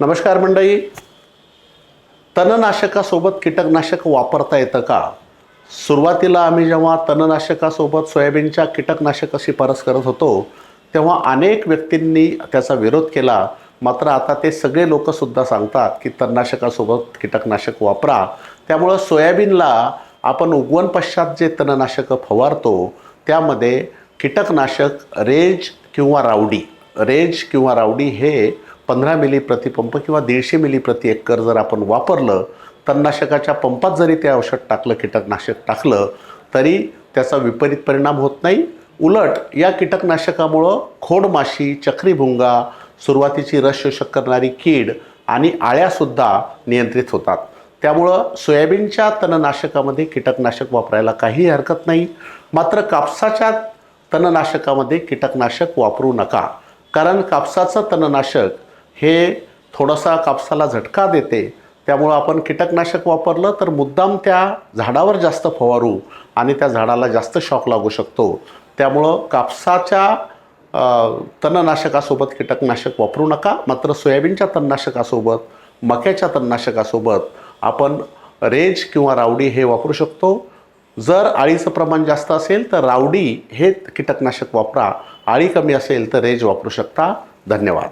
नमस्कार मंडळी. तणनाशकासोबत कीटकनाशक वापरता येतं का? सुरुवातीला आम्ही जेव्हा तणनाशकासोबत सोयाबीनच्या कीटकनाशक शिफारस करत होतो तेव्हा अनेक व्यक्तींनी त्याचा विरोध केला. मात्र आता ते सगळे लोकसुद्धा सांगतात की तणनाशकासोबत कीटकनाशक वापरा. त्यामुळं सोयाबीनला आपण उगवण पश्चात जे तणनाशकं फवारतो त्यामध्ये कीटकनाशक रेज किंवा रावडी रेज किंवा रावडी हे पंधरा मिली प्रतिपंप किंवा दीडशे मिली प्रति एकर जर आपण वापरलं तणनाशकाच्या पंपात जरी ते औषध टाकलं कीटकनाशक टाकलं तरी त्याचा विपरीत परिणाम होत नाही. उलट या कीटकनाशकामुळं खोडमाशी चक्रीभुंगा सुरुवातीची रस शोषक करणारी कीड आणि आळ्यासुद्धा नियंत्रित होतात. त्यामुळं सोयाबीनच्या तणनाशकामध्ये कीटकनाशक वापरायला काही हरकत नाही. मात्र कापसाच्या तणनाशकामध्ये कीटकनाशक वापरू नका. कारण कापसाचं तणनाशक हे थोडासा कापसाला झटका देते. त्यामुळं आपण कीटकनाशक वापरलं तर मुद्दाम त्या झाडावर जास्त फवारू आणि त्या झाडाला जास्त शॉक लागू शकतो. त्यामुळं कापसाच्या तणनाशकासोबत कीटकनाशक वापरू नका. मात्र सोयाबीनच्या तणनाशकासोबत मक्याच्या तणनाशकासोबत आपण रेज किंवा रावडी हे वापरू शकतो. जर आळीचं प्रमाण जास्त असेल तर रावडी हे कीटकनाशक वापरा. आळी कमी असेल तर रेज वापरू शकता. धन्यवाद.